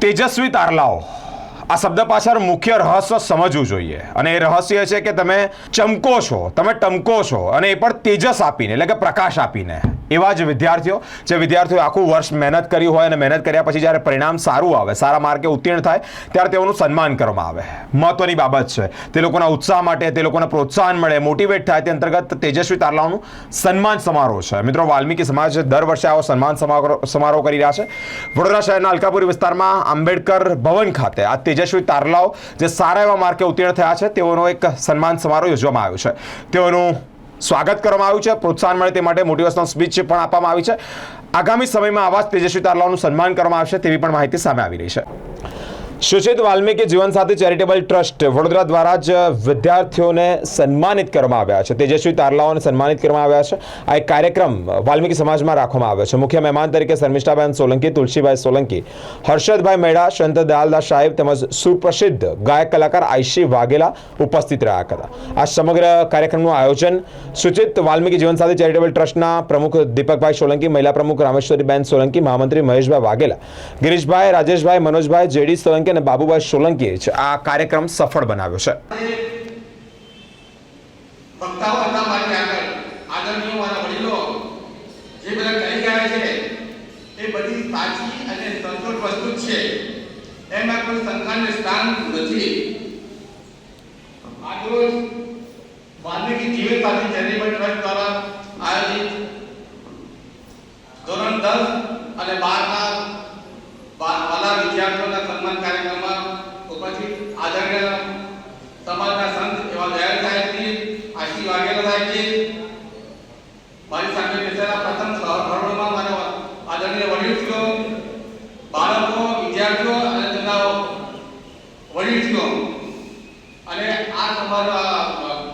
તેજસ્વી તારલાઓ. આ શબ્દ પાછળ મુખ્ય રહસ્ય સમજવું જોઈએ. અને એ રહસ્ય છે કે તમે ચમકો છો, તમે ટમકો છો અને એ પણ તેજસ આપીને, એટલે કે પ્રકાશ આપીને. એવા જ વિદ્યાર્થીઓ જે વિદ્યાર્થીઓ આખું વર્ષ મહેનત કરી હોય અને મહેનત કર્યા પછી જ્યારે પરિણામ સારું આવે, સારા માર્કે ઉત્તીર્ણ થાય, ત્યારે તેઓનું સન્માન કરવામાં આવે. મહત્વની બાબત છે. તે લોકોના ઉત્સાહ માટે, તે લોકોને પ્રોત્સાહન મળે મોટિવેટ થાય. તે અંતર્ગત તેજસ્વી તારલાઓનું સન્માન સમારોહ છે. મિત્રો, વાલ્મીકી સમાજ દર વર્ષે આવો સન્માન સમારોહ કરી રહ્યા છે. વડોદરા શહેરના અલકાપુરી વિસ્તારમાં આંબેડકર ભવન ખાતે આ તેજસ્વી તારલાઓ જે સારા એવા માર્કે ઉત્તીર્ણ થયા છે, તેઓનો એક સન્માન સમારોહ યોજવામાં આવ્યો છે. તેઓનું સ્વાગત કરવામાં આવ્યું છે. પ્રોત્સાહન મળે તે માટે મોટિવેશનલ સ્પીચ પણ આપવામાં આવી છે. આગામી સમયમાં આવા જ તેજસ્વી તારલાઓનું સન્માન કરવામાં આવશે તેવી પણ માહિતી સામે આવી રહી છે. સુચિત વાલ્મીકી જીવન સાથી ચેરિટેબલ ટ્રસ્ટ વડોદરા દ્વારા જ વિદ્યાર્થીઓને સન્માનિત કરવામાં આવ્યા છે. તેજસ્વી તારલાઓને સન્માનિત કરવામાં આવ્યા છે. આ એક કાર્યક્રમ વાલ્મીકી સમાજમાં રાખવામાં આવ્યો છે. મુખ્ય મહેમાન તરીકે શર્મિષ્ઠાબેન સોલંકી તુલસીભાઈ સોલંકી, હર્ષદભાઈ મેડા, સંત દયાલદાસ સાહેબ તેમજ સુપ્રસિદ્ધ ગાયક કલાકાર આઈશી વાઘેલા ઉપસ્થિત રહ્યા હતા. આ સમગ્ર કાર્યક્રમનું આયોજન સૂચિત વાલ્મીકી જીવનસાથી ચેરિટેબલ ટ્રસ્ટના પ્રમુખ દીપકભાઈ સોલંકી, મહિલા પ્રમુખ રામેશ્વરીબેન સોલંકી, મહામંત્રી મહેશભાઈ વાઘેલા, ગિરીશભાઈ, રાજેશભાઈ, મનોજભાઈ, જેડી સોલંકી અને બાબુભાઈ સોલંકીએ જ આ કાર્યક્રમ સફળ બનાવ્યો છે. છે છે. એમાં કોઈ શંકાને સ્થાન નથી. આજરોજ વાલ્મીકી જીવન સાથી ચેરિટેબલ ટ્રસ્ટ દ્વારા આયોજિત ધોરણ દસ અને બારના વાલા વિદ્યાર્થીઓના સન્માન કાર્યક્રમમાં ઉપસ્થિત આદરણીય સમાજના સંત એવા દયાળ સાહેબજી આશી વાઘેલા સાહેબજી, મારી સામે બેસેલા પ્રથમ સહકર્મીમાં મારા આદરણીય વડીલશ્રીઓ બાળકો, વિદ્યાર્થીઓ અને તેમના વડીલશ્રીઓ અને આ તમારો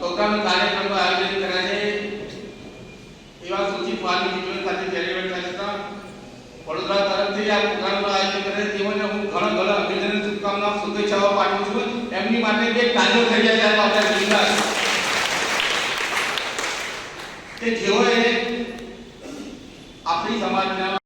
પ્રોગ્રામ કાર્યક્રમનું આયોજન કર્યા છે. એવા સૂચિત જીવન સાથે ચેરિટેબલ ટ્રસ્ટના વડોદરા તરફથી આ પ્રોગ્રામનું આયોજન કરે કે જેઓએ આપણી સમાજના